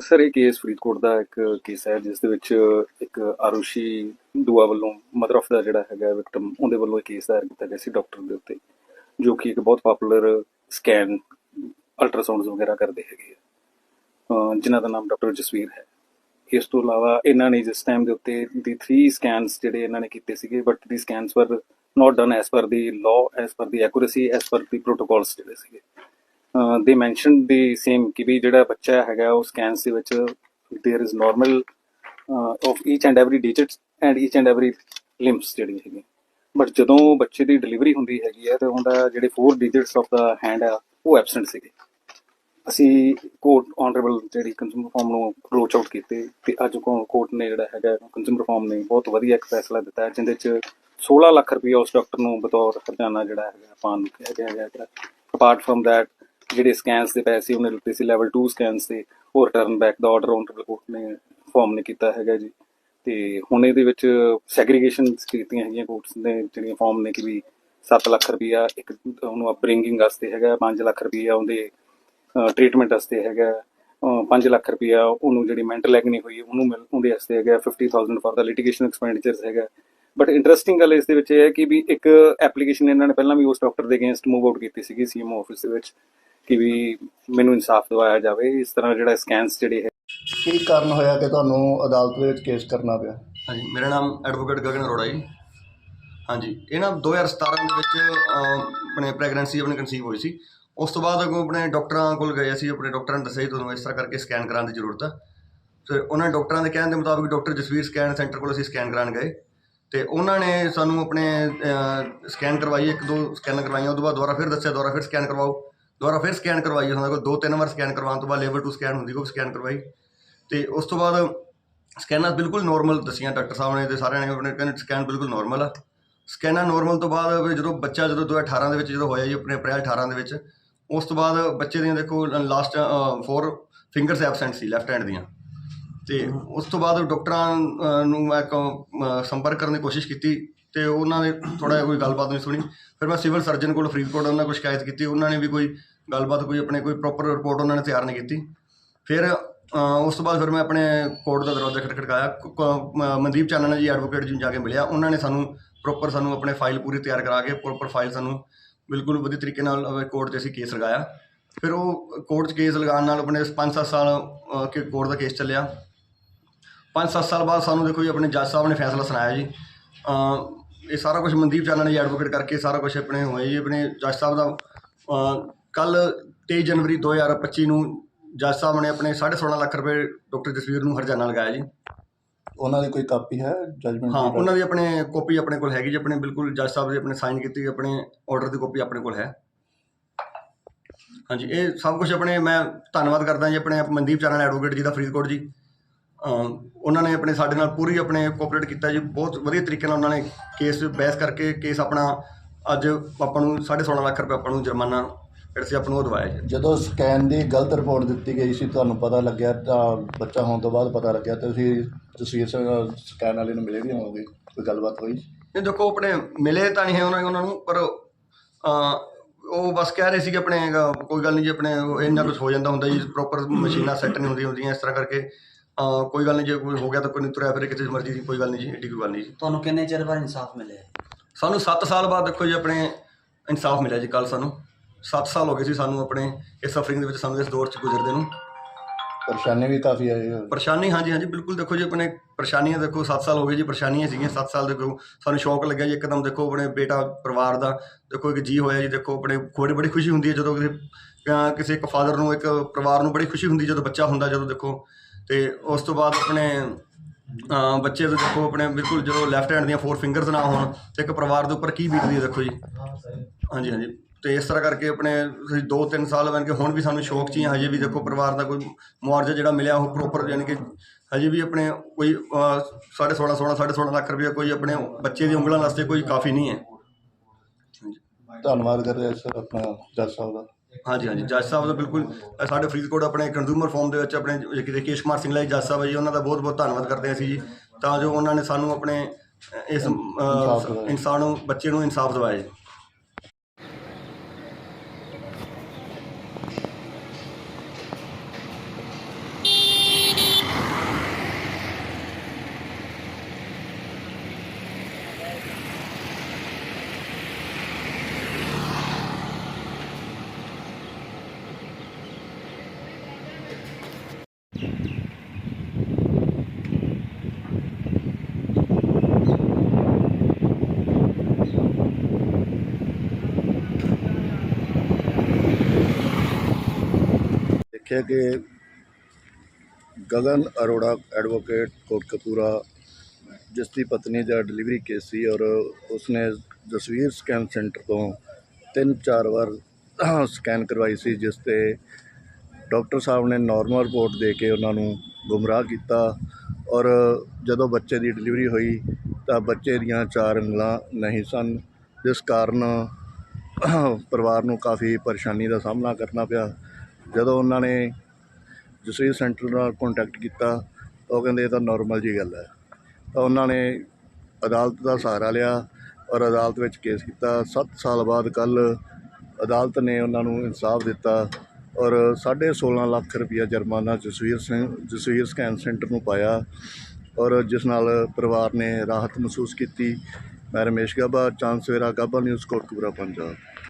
Sir, ਇਹ case Faridkot ਦਾ ਇੱਕ case ਹੈ, ਜਿਸ ਦੇ ਵਿੱਚ ਇੱਕ ਆਰੂਸ਼ੀ ਦੁਆ ਵੱਲੋਂ ਮਦਰ ਆਫ ਦਾ ਜਿਹੜਾ ਹੈਗਾ ਵਿਕਟਮ ਉਹਦੇ ਵੱਲੋਂ ਇਹ ਕੇਸ ਦਾਇਰ ਕੀਤਾ ਗਿਆ ਸੀ ਡਾਕਟਰ ਦੇ ਉੱਤੇ, ਜੋ ਕਿ ਇੱਕ ਬਹੁਤ ਪਪੂਲਰ ਸਕੈਨ ਅਲਟਰਾਸਾਊਂਡਸ ਵਗੈਰਾ ਕਰਦੇ ਹੈਗੇ ਆ। ਅਹ, ਜਿਨ੍ਹਾਂ ਦਾ ਨਾਮ ਡਾਕਟਰ ਜਸਵੀਰ ਹੈ। ਇਸ ਤੋਂ ਇਲਾਵਾ ਇਹਨਾਂ ਨੇ ਜਿਸ ਟਾਈਮ ਦੇ ਉੱਤੇ ਦੀ 3 ਸਕੈਨਸ ਜਿਹੜੇ ਇਹਨਾਂ ਨੇ ਕੀਤੇ ਸੀਗੇ ਬਟ ਦੀ ਸਕੈਨਸ ਵਰ ਨਾਟ ਡਨ ਐਸ ਪਰ ਦੀ ਲਾਅ ਐਸ ਪਰ ਦੀ ਐਕੂਰੇਸੀ ਐਸ ਪਰ ਦੀ ਪ੍ਰੋਟੋਕਾਲਸ ਜਿਹੜੇ ਸੀਗੇ। ਦੇ ਮੈਂਸ਼ਨ ਦੀ ਸੇਮ ਕਿ ਵੀ ਜਿਹੜਾ ਬੱਚਾ ਹੈਗਾ ਉਹ ਸਕੈਨਸ ਦੇ ਵਿੱਚ there is normal of each and every digits and each and every limbs ਜਿਹੜੀ ਹੈਗੀ ਬਟ ਜਦੋਂ ਬੱਚੇ ਦੀ ਡਿਲੀਵਰੀ ਹੁੰਦੀ ਹੈਗੀ ਹੈ ਤੇ ਉਹਦਾ ਜਿਹੜੇ 4 ਡਿਜਿਟਸ ਆਫ ਦਾ ਹੈਂਡ ਆ ਉਹ ਐਬਸੈਂਟ ਸੀਗੇ ਅਸੀਂ ਕੋਰਟ ਆਨਰੇਬਲ ਜਿਹੜੀ ਕੰਜ਼ਿਊਮਰ ਫਾਰਮ ਨੂੰ ਅਪਰੋਚ ਆਊਟ ਕੀਤੇ ਤੇ ਅੱਜ ਕੋਰਟ ਨੇ ਜਿਹੜਾ ਹੈਗਾ ਕੰਜ਼ਿਊਮਰ ਫਾਰਮ ਨੇ ਬਹੁਤ ਵਧੀਆ ਇੱਕ ਫੈਸਲਾ ਦਿੱਤਾ ਹੈ, ਜਿਹਦੇ ਚ 16 ਲੱਖ ਰੁਪਏ ਉਸ ਡਾਕਟਰ ਨੂੰ ਬਤੌਰ ਹਰਜਾਨਾ ਜਿਹੜਾ ਹੈਗਾ ਆਪਾਂ ਨੂੰ ਕਿਹਾ ਗਿਆ ਹੈਗਾ ਅਪਾਰਟ ਫਰਮ that ਜਿਹੜੇ ਸਕੈਨਸ ਦੇ ਪੈਸੇ ਉਹਨੇ ਲਿੱਤੇ ਸੀ ਲੈਵਲ 2 ਸਕੈਨਸ ਦੇ ਉਹ ਰਿਟਰਨ ਬੈਕ ਦਾ ਆਰਡਰ ਆਨਰੇਬਲ ਕੋਰਟ ਨੇ ਫਾਰਮ ਨੇ ਕੀਤਾ ਹੈਗਾ ਜੀ। ਤੇ ਹੁਣ ਇਹਦੇ ਵਿੱਚ ਸੈਗਰੀਗੇਸ਼ਨ ਕੀਤੀਆਂ ਹੈਗੀਆਂ ਕੋਰਟਸ ਨੇ, ਜਿਹੜੀਆਂ ਫਾਰਮ ਨੇ ਕਿ ਵੀ 7 ਲੱਖ ਰੁਪਈਆ ਇੱਕ ਉਹਨੂੰ ਅਪਬ੍ਰਿੰਗਿੰਗ ਵਾਸਤੇ ਹੈਗਾ 5 ਲੱਖ ਰੁਪਈਆ ਉਹਦੇ ਟ੍ਰੀਟਮੈਂਟ ਵਾਸਤੇ ਹੈਗਾ 5 ਲੱਖ ਰੁਪਈਆ ਉਹਨੂੰ ਜਿਹੜੀ ਮੈਂਟਲ ਐਗਨੀ ਹੋਈ, ਉਹਨੂੰ ਮਿਲ, ਉਹਦੇ ਵਾਸਤੇ ਹੈਗਾ 50000 ਫॉर ਦਾ ਲਿਟੀਗੇਸ਼ਨ ਐਕਸਪੈਂਡੀਚਰਸ ਹੈਗਾ। ਬਟ ਇੰਟਰਸਟਿੰਗ ਗੱਲ ਇਸ ਦੇ ਵਿੱਚ ਇਹ ਹੈ ਕਿ ਵੀ ਇੱਕ ਐਪਲੀਕੇਸ਼ਨ ਇਹਨਾਂ ਨੇ ਪਹਿਲਾਂ ਵੀ ਉਸ ਡਾਕਟਰ ਦੇ ਅਗੇਂਸਟ ਮੂਵ ਆਊਟ ਕੀਤੀ ਸੀਗੀ ਸੀਐਮਓ ਆਫਿਸ ਦੇ ਵਿੱਚ। ਕਿ ਵੀ ਮੈਨੂੰ ਇਨਸਾਫ ਦਿਵਾਇਆ ਜਾਵੇ ਇਸ ਤਰ੍ਹਾਂ ਜਿਹੜਾ ਸਕੈਨਸ ਜਿਹੜੇ ਹੈ। ਕੀ ਕਾਰਨ ਹੋਇਆ ਕਿ ਤੁਹਾਨੂੰ ਅਦਾਲਤ ਦੇ ਵਿੱਚ ਕੇਸ ਕਰਨਾ ਪਿਆ? ਹਾਂਜੀ ਮੇਰਾ ਨਾਮ ਐਡਵੋਕੇਟ ਗਗਨ ਅਰੋੜਾ ਜੀ। ਹਾਂਜੀ ਇਹ ਨਾ 2017 ਦੇ ਵਿੱਚ ਆਪਣੇ ਪ੍ਰੈਗਨੈਂਸੀ ਆਪਣੀ ਕਨਸੀਵ ਹੋਈ ਸੀ। ਉਸ ਤੋਂ ਬਾਅਦ ਅੱਗੋਂ ਆਪਣੇ ਡਾਕਟਰਾਂ ਕੋਲ ਗਏ ਅਸੀਂ ਆਪਣੇ ਡਾਕਟਰਾਂ ਨੇ ਦੱਸਿਆ ਤੁਹਾਨੂੰ ਇਸ ਤਰ੍ਹਾਂ ਕਰਕੇ ਸਕੈਨ ਕਰਾਉਣ ਦੀ ਜ਼ਰੂਰਤ ਆ। ਤੇ ਉਹਨਾਂ ਡਾਕਟਰਾਂ ਦੇ ਕਹਿਣ ਦੇ ਮੁਤਾਬਿਕ ਡਾਕਟਰ ਜਸਵੀਰ ਸਕੈਨ ਸੈਂਟਰ ਕੋਲ ਅਸੀਂ ਸਕੈਨ ਕਰਾਉਣ ਗਏ। ਤੇ ਉਹਨਾਂ ਨੇ ਸਾਨੂੰ ਆਪਣੇ ਸਕੈਨ ਕਰਵਾਈ ਇੱਕ ਦੋ ਸਕੈਨ ਕਰਵਾਈਆਂ ਉਸ ਤੋਂ ਬਾਅਦ ਦੁਬਾਰਾ ਫਿਰ ਦੱਸਿਆ ਦੁਬਾਰਾ ਫਿਰ ਸਕੈਨ ਕਰਵਾਓ। ਦੁਬਾਰਾ ਫਿਰ ਸਕੈਨ ਕਰਵਾਈ ਉਹਨਾਂ ਕੋਲ ਦੋ ਤਿੰਨ ਵਾਰ ਸਕੈਨ ਕਰਵਾਉਣ ਤੋਂ ਬਾਅਦ ਲੈਵਲ 2 ਸਕੈਨ ਹੁੰਦੀ ਉਹ ਸਕੈਨ ਕਰਵਾਈ। ਤੇ ਉਸ ਤੋਂ ਬਾਅਦ ਸਕੈਨਾਂ ਬਿਲਕੁਲ ਨਾਰਮਲ ਦੱਸੀਆਂ ਡਾਕਟਰ ਸਾਹਿਬ ਨੇ ਤੇ ਸਾਰਿਆਂ ਨੇ ਆਪਣੇ ਕਹਿੰਦੇ ਸਕੈਨ ਬਿਲਕੁਲ ਨਾਰਮਲ ਆ। ਸਕੈਨਾਂ ਨਾਰਮਲ ਤੋਂ ਬਾਅਦ ਜਦੋਂ ਬੱਚਾ ਜਦੋਂ 2018 ਦੇ ਵਿੱਚ ਜਦੋਂ ਹੋਇਆ ਜੀ ਆਪਣੇ ਅਪ੍ਰੈਲ 18 ਦੇ ਵਿੱਚ ਉਸ ਤੋਂ ਬਾਅਦ ਬੱਚੇ ਦੀਆਂ ਦੇਖੋ ਲਾਸਟ 4 ਫਿੰਗਰਸ ਐਬਸੈਂਟ ਸੀ ਲੈਫਟ ਹੈਂਡ ਦੀਆਂ। ਤੇ ਉਸ ਤੋਂ ਬਾਅਦ ਡਾਕਟਰਾਂ ਨੂੰ ਮੈਂ ਸੰਪਰਕ ਕਰਨ ਦੀ ਕੋਸ਼ਿਸ਼ ਕੀਤੀ। ਤੇ ਉਹਨਾਂ ਨੇ ਥੋੜਾ ਜਿਹਾ ਕੋਈ ਗੱਲਬਾਤ ਨਹੀਂ ਸੁਣੀ। ਫਿਰ ਮੈਂ ਸਿਵਲ ਸਰਜਨ ਕੋਲ ਫਰੀਦਕੋਟ ਉਹਨਾਂ ਕੋਲ ਸ਼ਿਕਾਇਤ ਕੀਤੀ। ਉਹਨਾਂ ਨੇ ਵੀ ਕੋਈ ਗੱਲਬਾਤ, ਕੋਈ ਆਪਣੇ ਕੋਈ ਪ੍ਰੋਪਰ ਰਿਪੋਰਟ ਉਹਨਾਂ ਨੇ ਤਿਆਰ ਨਹੀਂ ਕੀਤੀ। ਫਿਰ ਉਸ ਤੋਂ ਬਾਅਦ ਫਿਰ ਮੈਂ ਆਪਣੇ ਕੋਰਟ ਦਾ ਦਰਵਾਜ਼ਾ ਖਟਖਟਾਇਆ ਕ- ਕ- ਮਨਦੀਪ ਚਾਨਣਾ ਜੀ ਐਡਵੋਕੇਟ ਜੀ ਨੂੰ ਜਾ ਕੇ ਮਿਲਿਆ, ਉਹਨਾਂ ਨੇ ਸਾਨੂੰ ਪ੍ਰੋਪਰ ਸਾਨੂੰ ਆਪਣੇ ਫਾਈਲ ਪੂਰੀ ਤਿਆਰ ਕਰਾ ਕੇ ਪ੍ਰੋਪਰ ਫਾਈਲ ਸਾਨੂੰ ਬਿਲਕੁਲ ਵਧੀਆ ਤਰੀਕੇ ਨਾਲ ਕੋਰਟ 'ਚ ਅਸੀਂ ਕੇਸ ਲਗਾਇਆ। ਫਿਰ ਉਹ ਕੋਰਟ 'ਚ ਕੇਸ ਲਗਾਉਣ ਨਾਲ ਆਪਣੇ 5-7 ਸਾਲ ਕੇ, ਕੋਰਟ ਦਾ ਕੇਸ ਚੱਲਿਆ। 5-7 ਸਾਲ ਬਾਅਦ ਸਾਨੂੰ ਦੇਖੋ ਜੀ, ਆਪਣੇ ਜੱਜ ਸਾਹਿਬ ਨੇ ਫੈਸਲਾ ਸੁਣਾਇਆ ਜੀ। ਇਹ ਸਾਰਾ ਕੁਝ ਮਨਦੀਪ ਚਾਨਣ ਜੀ ਐਡਵੋਕੇਟ ਕਰਕੇ ਸਾਰਾ ਕੁਝ ਆਪਣੇ ਹੋਇਆ ਜੀ ਆਪਣੇ ਜੱਜ ਸਾਹਿਬ ਦਾ ਕੱਲ 23 ਜਨਵਰੀ 2025 ਨੂੰ ਜੱਜ ਸਾਹਿਬ ਨੇ ਆਪਣੇ 16.5 ਲੱਖ ਰੁਪਏ ਡਾਕਟਰ ਜਸਵੀਰ ਨੂੰ ਹਰਜਾਨਾ ਲਗਾਇਆ ਜੀ। ਉਹਨਾਂ ਦੀ ਕੋਈ ਕਾਪੀ ਹੈ ਜਜਮੈਂਟ ਹਾਂ ਉਹਨਾਂ ਦੀ ਆਪਣੇ ਕਾਪੀ ਆਪਣੇ ਕੋਲ ਹੈਗੀ ਜੀ ਆਪਣੇ ਬਿਲਕੁਲ ਜੱਜ ਸਾਹਿਬ ਦੇ ਆਪਣੇ ਸਾਈਨ ਕੀਤੀ ਆਪਣੇ ਆਰਡਰ ਦੀ ਕਾਪੀ ਆਪਣੇ ਕੋਲ ਹੈ। ਹਾਂਜੀ ਇਹ ਸਭ ਕੁਝ ਆਪਣੇ ਮੈਂ ਧੰਨਵਾਦ ਕਰਦਾ ਜੀ ਆਪਣੇ ਮਨਦੀਪ ਚਾਨਣ ਐਡਵੋਕੇਟ ਜੀ ਦਾ ਫਰੀਦਕੋਟ ਜੀ। ਉਹਨਾਂ ਨੇ ਆਪਣੇ ਸਾਡੇ ਨਾਲ ਪੂਰੀ ਆਪਣੇ ਕੋਆਪਰੇਟ ਕੀਤਾ ਜੀ। ਬਹੁਤ ਵਧੀਆ ਤਰੀਕੇ ਨਾਲ ਉਹਨਾਂ ਨੇ ਕੇਸ ਬਹਿਸ ਕਰਕੇ ਕੇਸ ਆਪਣਾ ਅੱਜ ਆਪਾਂ ਨੂੰ 16.5 ਲੱਖ ਰੁਪਏ ਆਪਾਂ ਨੂੰ ਜੁਰਮਾਨਾ ਜਿਹੜਾ ਸੀ ਆਪਾਂ ਨੂੰ ਉਹ ਦਵਾਇਆ ਜੀ। ਜਦੋਂ ਸਕੈਨ ਦੀ ਗਲਤ ਰਿਪੋਰਟ ਦਿੱਤੀ ਗਈ ਸੀ ਤੁਹਾਨੂੰ ਪਤਾ ਲੱਗਿਆ ਤਾਂ ਬੱਚਾ ਹੋਣ ਤੋਂ ਬਾਅਦ ਪਤਾ ਲੱਗਿਆ ਤੇ ਤੁਸੀਂ ਤਸਵੀਰ ਸਕੈਨ ਵਾਲੇ ਨੂੰ ਮਿਲੇ ਵੀ ਹੋਵੋਗੇ ਕੋਈ ਗੱਲਬਾਤ ਹੋਈ? ਇਹ ਦੇਖੋ ਆਪਣੇ ਮਿਲੇ ਤਾਂ ਨਹੀਂ ਹੈ ਉਹਨਾਂ ਉਹਨਾਂ ਨੂੰ ਪਰ ਉਹ ਬਸ ਕਹਿ ਰਹੇ ਸੀ ਕਿ ਆਪਣੇ ਕੋਈ ਗੱਲ ਨਹੀਂ ਜੀ ਆਪਣੇ ਇੰਨਾ ਕੁਝ ਹੋ ਜਾਂਦਾ ਹੁੰਦਾ ਜੀ। ਪ੍ਰੋਪਰ ਮਸ਼ੀਨਾਂ ਸੈੱਟ ਨਹੀਂ ਹੁੰਦੀਆਂ ਹੁੰਦੀਆਂ ਇਸ ਤਰ੍ਹਾਂ ਕਰਕੇ ਕੋਈ ਗੱਲ ਨਹੀਂ ਜੇ ਕੋਈ ਹੋ ਗਿਆ ਤਾਂ ਕੋਈ ਨਹੀਂ ਤੁਰਿਆ ਫਿਰ ਕਿਤੇ ਮਰਜ਼ੀ ਦੀ ਕੋਈ ਗੱਲ ਨਹੀਂ ਜੀ ਏਡੀ ਕੋਈ ਗੱਲ ਨਹੀਂ ਜੀ। ਤੁਹਾਨੂੰ ਕਿੰਨੇ ਚਿਰ ਬਾਅਦ ਇਨਸਾਫ ਮਿਲਿਆ ਸਾਨੂੰ 7 ਸਾਲ ਬਾਅਦ ਦੇਖੋ ਜੀ ਆਪਣੇ ਇਨਸਾਫ ਮਿਲਿਆ ਜੀ ਕੱਲ ਸਾਨੂੰ। 7 ਸਾਲ ਹੋ ਗਏ ਸੀ ਸਾਨੂੰ ਆਪਣੇ ਇਸ ਸਫਰਿੰਗ ਦੇ ਵਿੱਚ ਸਾਨੂੰ ਇਸ ਦੌਰ 'ਚ ਗੁਜ਼ਰਦੇ ਨੂੰ। ਪਰੇਸ਼ਾਨੀ ਵੀ ਕਾਫੀ ਆਈ ਹੋਈ। ਪਰੇਸ਼ਾਨੀ ਹਾਂਜੀ ਹਾਂਜੀ ਬਿਲਕੁਲ ਦੇਖੋ ਜੀ ਆਪਣੇ ਪਰੇਸ਼ਾਨੀਆਂ ਦੇਖੋ 7 ਸਾਲ ਹੋ ਗਏ ਜੀ ਪਰੇਸ਼ਾਨੀਆਂ ਸੀਗੀਆਂ 7 ਸਾਲ ਦੇਖੋ। ਸਾਨੂੰ ਸ਼ੌਕ ਲੱਗਿਆ ਜੀ ਇੱਕਦਮ ਦੇਖੋ ਆਪਣੇ ਬੇਟਾ ਪਰਿਵਾਰ ਦਾ ਦੇਖੋ ਇੱਕ ਜੀ ਹੋਇਆ ਜੀ ਦੇਖੋ ਆਪਣੇ ਬੜੀ ਬੜੀ ਖੁਸ਼ੀ ਹੁੰਦੀ ਹੈ ਜਦੋਂ ਕਿਸੇ ਕਿਸੇ ਇੱਕ ਫਾਦਰ ਨੂੰ ਇੱਕ ਪਰਿਵਾਰ ਨੂੰ ਬੜੀ ਖੁਸ਼ੀ ਹੁੰਦੀ ਜਦੋਂ ਬੱਚਾ ਹੁੰਦਾ ਜਦੋਂ ਦੇਖੋ। ਅਤੇ ਉਸ ਤੋਂ ਬਾਅਦ ਆਪਣੇ ਬੱਚੇ ਦੇ ਦੇਖੋ ਆਪਣੇ ਬਿਲਕੁਲ ਜਦੋਂ ਲੈਫਟ ਹੈਂਡ ਦੀਆਂ ਫੋਰ ਫਿੰਗਰਸ ਨਾ ਹੋਣ ਤੇ ਇੱਕ ਪਰਿਵਾਰ ਦੇ ਉੱਪਰ ਕੀ ਬੀਤਦੀ ਹੈ ਦੇਖੋ ਜੀ। ਹਾਂਜੀ ਹਾਂਜੀ। ਅਤੇ ਇਸ ਤਰ੍ਹਾਂ ਕਰਕੇ ਆਪਣੇ ਅਸੀਂ 2-3 ਸਾਲ ਬਣ ਕੇ ਹੁਣ ਵੀ ਸਾਨੂੰ ਸ਼ੌਕ ਚ ਹੀ ਹਾਂ, ਹਜੇ ਵੀ ਦੇਖੋ ਪਰਿਵਾਰ ਦਾ ਕੋਈ ਮੁਆਵਜ਼ਾ ਜਿਹੜਾ ਮਿਲਿਆ ਉਹ ਪ੍ਰੋਪਰ ਯਾਨੀ ਕਿ ਹਜੇ ਵੀ ਆਪਣੇ ਕੋਈ ਅਹ, ਸਾਢੇ 16 16 ਸਾਢੇ 16 ਲੱਖ ਰੁਪਏ ਕੋਈ ਆਪਣੇ ਬੱਚੇ ਦੀ ਉਂਗਲਾਂ ਵਾਸਤੇ ਕੋਈ ਕਾਫੀ ਨਹੀਂ ਹੈ। ਧੰਨਵਾਦ ਕਰ ਰਿਹਾ ਸਰ ਆਪਣਾ ਜੱਜ ਸਾਹਿਬ ਦਾ। ਹਾਂਜੀ ਹਾਂਜੀ। ਜੱਜ ਸਾਹਿਬ ਦਾ ਬਿਲਕੁਲ ਅ, ਸਾਡੇ ਫਰੀਦਕੋਟ ਆਪਣੇ ਕੰਜ਼ੂਮਰ ਫਾਰਮ ਦੇ ਵਿੱਚ ਆਪਣੇ ਜਿਹੜੇ ਰਕੇਸ਼ ਕੁਮਾਰ ਸਿੰਘ ਲਈ ਜੱਜ ਸਾਹਿਬ ਹੈ ਜੀ ਉਹਨਾਂ ਦਾ ਬਹੁਤ ਬਹੁਤ ਧੰਨਵਾਦ ਕਰਦੇ ਹਾਂ ਅਸੀਂ ਜੀ। ਤਾਂ ਜੋ ਉਹਨਾਂ ਨੇ ਸਾਨੂੰ ਆਪਣੇ ਅ, ਇਸ ਅ। ਇਨਸਾਨ ਨੂੰ ਬੱਚੇ ਨੂੰ ਇਨਸਾਫ ਦਿਵਾਇਆ ਦੇਖਿਆ ਕਿ ਗਗਨ ਅਰੋੜਾ ਐਡਵੋਕੇਟ ਕੋਟਕਪੂਰਾ, ਜਿਸ ਦੀ ਪਤਨੀ ਦਾ ਡਿਲੀਵਰੀ ਕੇਸ ਸੀ ਔਰ ਉਸਨੇ ਜਸਵੀਰ ਸਕੈਨ ਸੈਂਟਰ ਤੋਂ ਤਿੰਨ ਚਾਰ ਵਾਰ ਸਕੈਨ ਕਰਵਾਈ ਸੀ, ਜਿਸ ਤੇ ਡਾਕਟਰ ਸਾਹਿਬ ਨੇ ਨਾਰਮਲ ਰਿਪੋਰਟ ਦੇ ਕੇ ਉਹਨਾਂ ਨੂੰ ਗੁੰਮਰਾਹ ਕੀਤਾ ਔਰ ਜਦੋਂ ਬੱਚੇ ਦੀ ਡਿਲੀਵਰੀ ਹੋਈ ਤਾਂ ਬੱਚੇ ਦੀਆਂ ਚਾਰ ਉਂਗਲਾਂ ਨਹੀਂ ਸਨ। ਜਿਸ ਕਾਰਨ ਪਰਿਵਾਰ ਨੂੰ ਕਾਫੀ ਪਰੇਸ਼ਾਨੀ ਦਾ ਸਾਹਮਣਾ ਕਰਨਾ ਪਿਆ। ਜਦੋਂ ਉਹਨਾਂ ਨੇ ਜਸਵੀਰ ਸੈਂਟਰ ਨਾਲ ਕੰਟੈਕਟ ਕੀਤਾ, ਤਾਂ ਉਹ ਕਹਿੰਦੇ ਇਹ ਤਾਂ ਨਾਰਮਲ ਜੀ ਗੱਲ ਹੈ। ਤਾਂ ਉਹਨਾਂ ਨੇ ਅਦਾਲਤ ਦਾ ਸਹਾਰਾ ਲਿਆ ਔਰ ਅਦਾਲਤ ਵਿੱਚ ਕੇਸ ਕੀਤਾ। 7 ਸਾਲ ਬਾਅਦ ਕੱਲ ਅਦਾਲਤ ਨੇ ਉਹਨਾਂ ਨੂੰ ਇਨਸਾਫ ਦਿੱਤਾ ਔਰ 16.5 ਲੱਖ ਰੁਪਇਆ ਜੁਰਮਾਨਾ ਜਸਵੀਰ ਸਿੰਘ, ਜਸਵੀਰ ਸਕੈਨ ਸੈਂਟਰ ਨੂੰ ਪਾਇਆ ਔਰ ਜਿਸ ਨਾਲ ਪਰਿਵਾਰ ਨੇ ਰਾਹਤ ਮਹਿਸੂਸ ਕੀਤੀ। ਮੈਂ ਰਮੇਸ਼ ਗਾਬਾ, ਚਾਂਦ ਸਵੇਰਾ, ਗੱਬਾ ਨਿਊਜ਼, ਕੋਟਕਪੂਰਾ, ਪੰਜਾਬ।